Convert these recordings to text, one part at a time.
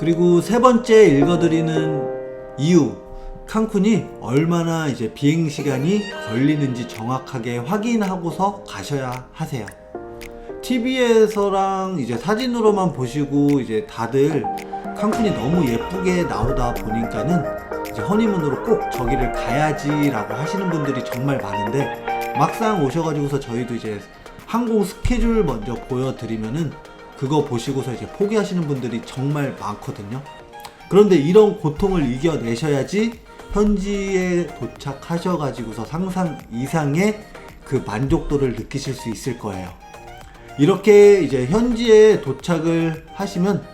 그리고 세 번째 읽어드리는 이유. 칸쿤이 얼마나 이제 비행 시간이 걸리는지 정확하게 확인하고서 가셔야 하세요. TV에서랑 이제 사진으로만 보시고 이제 다들 칸쿤이 너무 예쁘게 나오다 보니까는 이제 허니문으로 꼭 저기를 가야지라고 하시는 분들이 정말 많은데 막상 오셔가지고서 저희도 이제 항공 스케줄 먼저 보여드리면은 그거 보시고서 이제 포기하시는 분들이 정말 많거든요. 그런데 이런 고통을 이겨내셔야지 현지에 도착하셔가지고서 상상 이상의 그 만족도를 느끼실 수 있을 거예요. 이렇게 이제 현지에 도착을 하시면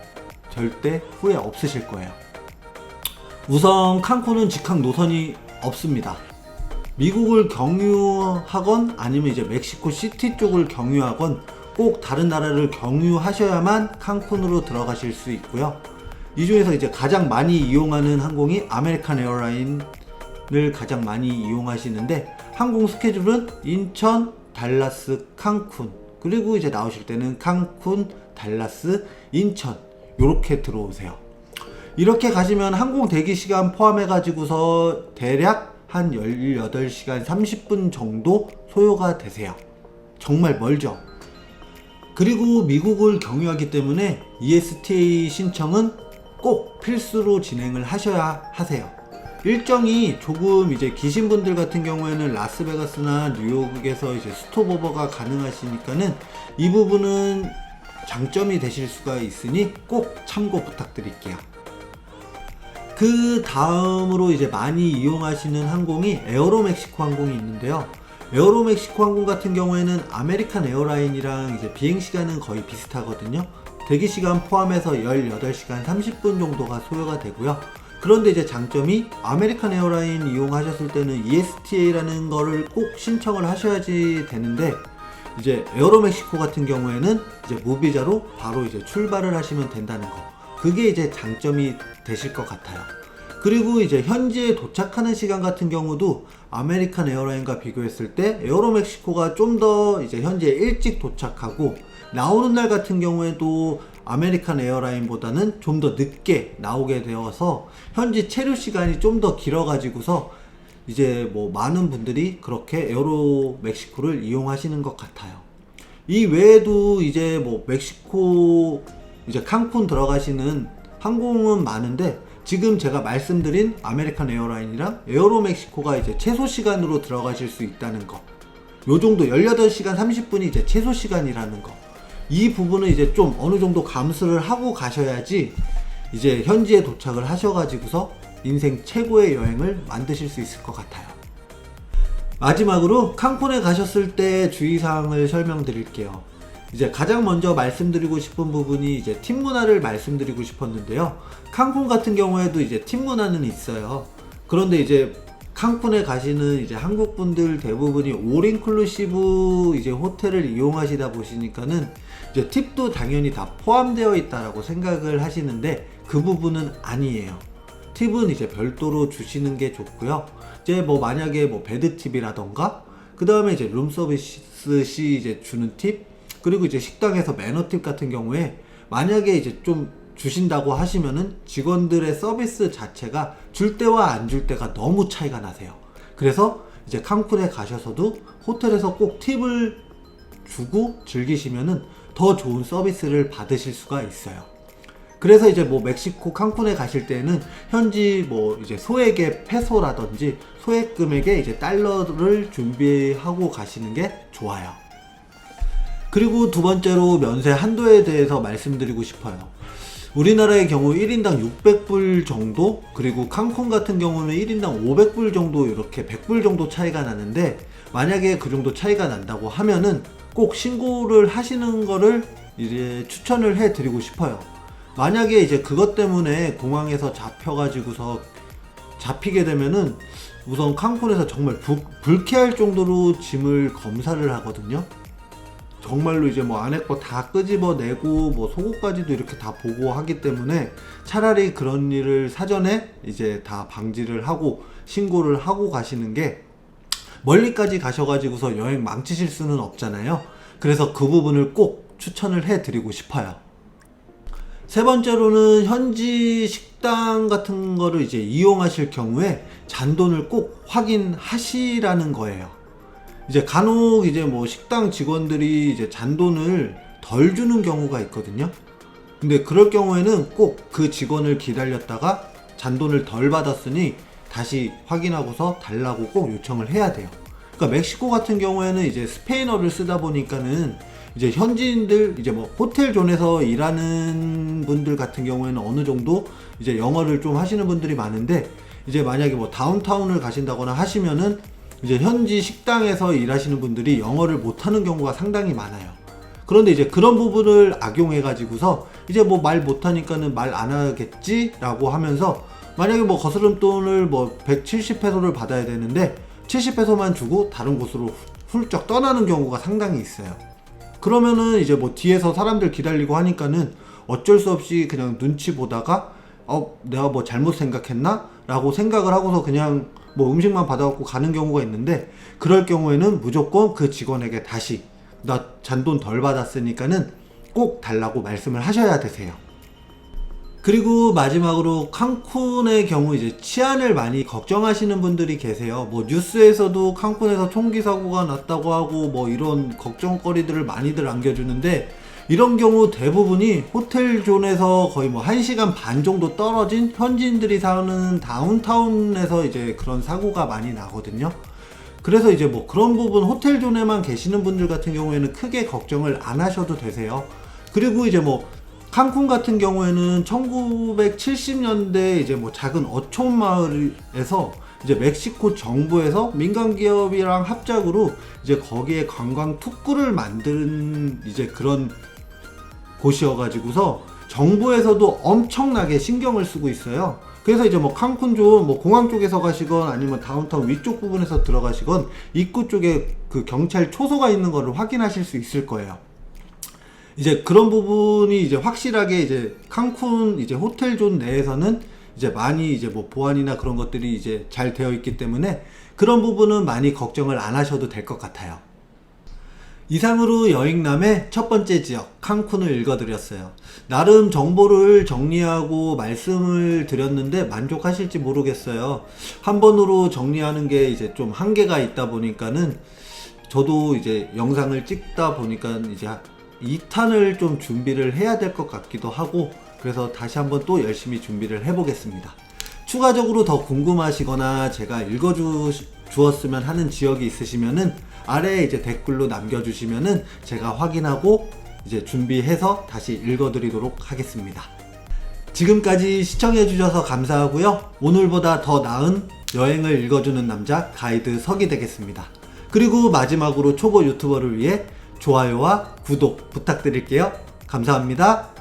절대 후회 없으실 거예요. 우선 칸쿤은 직항 노선이 없습니다. 미국을 경유하건 아니면 이제 멕시코 시티 쪽을 경유하건 꼭 다른 나라를 경유하셔야만 칸쿤으로 들어가실 수 있고요. 이 중에서 이제 가장 많이 이용하는 항공이 아메리칸 에어라인을 가장 많이 이용하시는데 항공 스케줄은 인천, 달라스, 칸쿤 그리고 이제 나오실 때는 칸쿤, 달라스, 인천 이렇게 들어오세요. 이렇게 가시면 항공 대기 시간 포함해 가지고서 대략 한 18시간 30분 정도 소요가 되세요. 정말 멀죠. 그리고 미국을 경유하기 때문에 ESTA 신청은 꼭 필수로 진행을 하셔야 하세요. 일정이 조금 이제 기신 분들 같은 경우에는 라스베가스나 뉴욕에서 이제 스톱오버가 가능하시니까는 이 부분은 장점이 되실 수가 있으니 꼭 참고 부탁드릴게요. 그 다음으로 이제 많이 이용하시는 항공이 에어로멕시코 항공이 있는데요. 에어로 멕시코 항공 같은 경우에는 아메리칸 에어라인이랑 이제 비행 시간은 거의 비슷하거든요. 대기 시간 포함해서 18시간 30분 정도가 소요가 되고요. 그런데 이제 장점이 아메리칸 에어라인 이용하셨을 때는 ESTA라는 거를 꼭 신청을 하셔야지 되는데 이제 에어로 멕시코 같은 경우에는 이제 무비자로 바로 이제 출발을 하시면 된다는 거. 그게 이제 장점이 되실 것 같아요. 그리고 이제 현지에 도착하는 시간 같은 경우도 아메리칸 에어라인과 비교했을 때 에어로멕시코가 좀 더 이제 현지에 일찍 도착하고 나오는 날 같은 경우에도 아메리칸 에어라인보다는 좀 더 늦게 나오게 되어서 현지 체류 시간이 좀 더 길어가지고서 이제 뭐 많은 분들이 그렇게 에어로 멕시코를 이용하시는 것 같아요. 이 외에도 이제 뭐 멕시코 이제 칸쿤 들어가시는 항공은 많은데 지금 제가 말씀드린 아메리칸 에어라인이랑 에어로 멕시코가 이제 최소 시간으로 들어가실 수 있다는 거. 요 정도 18시간 30분이 이제 최소 시간이라는 거. 이 부분은 이제 좀 어느 정도 감수를 하고 가셔야지 이제 현지에 도착을 하셔가지고서 인생 최고의 여행을 만드실 수 있을 것 같아요. 마지막으로 칸쿤에 가셨을 때 주의사항을 설명드릴게요. 이제 가장 먼저 말씀드리고 싶은 부분이 이제 팀 문화를 말씀드리고 싶었는데요. 칸쿤 같은 경우에도 이제 팀 문화는 있어요. 그런데 이제 칸쿤에 가시는 이제 한국 분들 대부분이 올 인클루시브 이제 호텔을 이용하시다 보시니까는 이제 팁도 당연히 다 포함되어 있다라고 생각을 하시는데 그 부분은 아니에요. 팁은 이제 별도로 주시는 게 좋고요. 이제 뭐 만약에 뭐 베드 팁이라던가 그 다음에 이제 룸 서비스 시 이제 주는 팁 그리고 이제 식당에서 매너 팁 같은 경우에 만약에 이제 좀 주신다고 하시면은 직원들의 서비스 자체가 줄 때와 안 줄 때가 너무 차이가 나세요. 그래서 이제 칸쿤에 가셔서도 호텔에서 꼭 팁을 주고 즐기시면은 더 좋은 서비스를 받으실 수가 있어요. 그래서 이제 뭐 멕시코 칸쿤에 가실 때는 현지 뭐 이제 소액의 페소라든지 소액 금액의 이제 달러를 준비하고 가시는 게 좋아요. 그리고 두 번째로 면세 한도에 대해서 말씀드리고 싶어요. 우리나라의 경우 1인당 600불 정도, 그리고 칸쿤 같은 경우는 1인당 500불 정도 이렇게 100불 정도 차이가 나는데 만약에 그 정도 차이가 난다고 하면은 꼭 신고를 하시는 거를 이제 추천을 해 드리고 싶어요. 만약에 이제 그것 때문에 공항에서 잡혀가지고서 잡히게 되면은 우선 칸쿤에서 정말 불, 불쾌할 정도로 짐을 검사를 하거든요. 정말로 이제 뭐 안에 거 다 끄집어내고 뭐 속옷까지도 이렇게 다 보고 하기 때문에 차라리 그런 일을 사전에 이제 다 방지를 하고 신고를 하고 가시는 게 멀리까지 가셔가지고서 여행 망치실 수는 없잖아요. 그래서 그 부분을 꼭 추천을 해 드리고 싶어요. 세 번째로는 현지 식당 같은 거를 이제 이용하실 경우에 잔돈을 꼭 확인하시라는 거예요. 이제 간혹 이제 뭐 식당 직원들이 이제 잔돈을 덜 주는 경우가 있거든요. 근데 그럴 경우에는 꼭 그 직원을 기다렸다가 잔돈을 덜 받았으니 다시 확인하고서 달라고 꼭 요청을 해야 돼요. 그러니까 멕시코 같은 경우에는 이제 스페인어를 쓰다 보니까는 이제 현지인들 이제 뭐 호텔 존에서 일하는 분들 같은 경우에는 어느 정도 이제 영어를 좀 하시는 분들이 많은데 이제 만약에 뭐 다운타운을 가신다거나 하시면은 이제 현지 식당에서 일하시는 분들이 영어를 못하는 경우가 상당히 많아요. 그런데 이제 그런 부분을 악용해 가지고서 이제 뭐 말 못하니까는 말 안 하겠지라고 하면서 만약에 뭐 거스름돈을 뭐 170페소를 받아야 되는데 70페소만 주고 다른 곳으로 훌쩍 떠나는 경우가 상당히 있어요. 그러면은 이제 뭐 뒤에서 사람들 기다리고 하니까는 어쩔 수 없이 그냥 눈치 보다가 어 내가 뭐 잘못 생각했나? 라고 생각을 하고서 그냥 뭐 음식만 받아갖고 가는 경우가 있는데 그럴 경우에는 무조건 그 직원에게 다시 나 잔돈 덜 받았으니까는 꼭 달라고 말씀을 하셔야 되세요. 그리고 마지막으로 칸쿤의 경우 이제 치안을 많이 걱정하시는 분들이 계세요. 뭐 뉴스에서도 칸쿤에서 총기 사고가 났다고 하고 뭐 이런 걱정거리들을 많이들 안겨주는데 이런 경우 대부분이 호텔 존에서 거의 뭐 1시간 반 정도 떨어진 현지인들이 사는 다운타운에서 이제 그런 사고가 많이 나거든요. 그래서 이제 뭐 그런 부분 호텔 존에만 계시는 분들 같은 경우에는 크게 걱정을 안 하셔도 되세요. 그리고 이제 뭐 칸쿤 같은 경우에는 1970년대 이제 뭐 작은 어촌 마을에서 이제 멕시코 정부에서 민간 기업이랑 합작으로 이제 거기에 관광 특구를 만든 이제 그런 곳이어가지고서 정부에서도 엄청나게 신경을 쓰고 있어요. 그래서 이제 뭐 칸쿤 좀뭐 공항 쪽에서 가시건 아니면 다운타운 위쪽 부분에서 들어가시건 입구 쪽에 그 경찰 초소가 있는 거를 확인하실 수 있을 거예요. 이제 그런 부분이 이제 확실하게 이제 칸쿤 이제 호텔 존 내에서는 이제 많이 이제 뭐 보안이나 그런 것들이 이제 잘 되어 있기 때문에 그런 부분은 많이 걱정을 안 하셔도 될 것 같아요. 이상으로 여행남의 첫 번째 지역 칸쿤을 읽어드렸어요. 나름 정보를 정리하고 말씀을 드렸는데 만족하실지 모르겠어요. 한 번으로 정리하는 게 이제 좀 한계가 있다 보니까는 저도 이제 영상을 찍다 보니까 이제 2탄을 좀 준비를 해야 될 것 같기도 하고 그래서 다시 한번 또 열심히 준비를 해보겠습니다. 추가적으로 더 궁금하시거나 제가 읽어 주었으면 하는 지역이 있으시면은 아래에 이제 댓글로 남겨주시면은 제가 확인하고 이제 준비해서 다시 읽어드리도록 하겠습니다. 지금까지 시청해주셔서 감사하고요. 오늘보다 더 나은 여행을 읽어주는 남자 가이드 석이 되겠습니다. 그리고 마지막으로 초보 유튜버를 위해 좋아요와 구독 부탁드릴게요. 감사합니다.